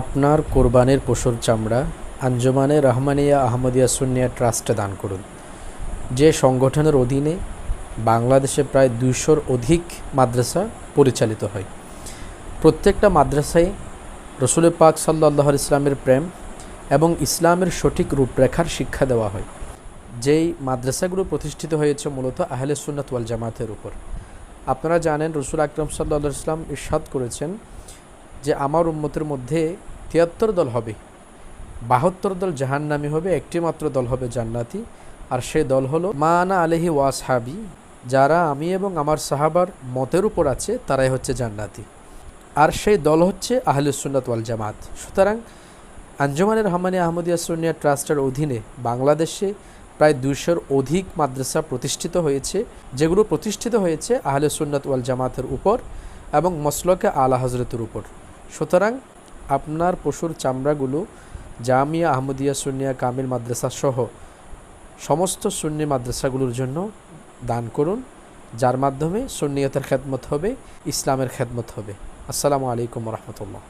আপনার কোরবানের পশুর চামড়া আঞ্জুমানে রহমানিয়া আহমদিয়া সুন্নিয়া ট্রাস্টে দান করুন। যে সংগঠনের অধীনে বাংলাদেশে প্রায় দুইশোর অধিক মাদ্রাসা পরিচালিত হয়। প্রত্যেকটা মাদ্রাসায় রসুল পাক সাল্লাহ ইসলামের প্রেম এবং ইসলামের সঠিক রূপরেখার শিক্ষা দেওয়া হয়। যেই মাদ্রাসাগুলো প্রতিষ্ঠিত হয়েছে মূলত আহলে সুন্নাত ওয়াল জামাতের উপর। আপনারা জানেন রসুল আকরম সাল্লা ইসলাম ইরশাদ করেছেন যে আমার উম্মতের মধ্যে তিয়াত্তর দল হবে, বাহাত্তর দল জাহান্নামি হবে একটি মাত্র দল হবে জান্নাতি। আর সে দল হলো মানা আলহি ওয়াসহাবি যারা আমি এবং আমার সাহাবার মতের উপর আছে, তারাই হচ্ছে জান্নাতি। আর সেই দল হচ্ছে আহলে সুন্নাত ওয়াল জামাত। সুতরাং আঞ্জুমানের রহমানি আহমদিয়া সুনিয়া ট্রাস্টের অধীনে বাংলাদেশে প্রায় দুইশোর অধিক মাদ্রাসা প্রতিষ্ঠিত হয়েছে, যেগুলো প্রতিষ্ঠিত হয়েছে আহলে সুন্নাত ওয়াল জামাতের উপর এবং মসলকে আলা হজরতের উপর। সুতরাং আপনার পশুর চামড়াগুলো জামিয়া আহমদিয়া সুনিয়া কামিল মাদ্রাসা সহ সমস্ত সুন্নি মাদ্রাসাগুলোর জন্য দান করুন, যার মাধ্যমে সুন্নিয়তের খেদমত হবে, ইসলামের খেদমত হবে। আসসালামু আলাইকুম রহমতুল্লাহ।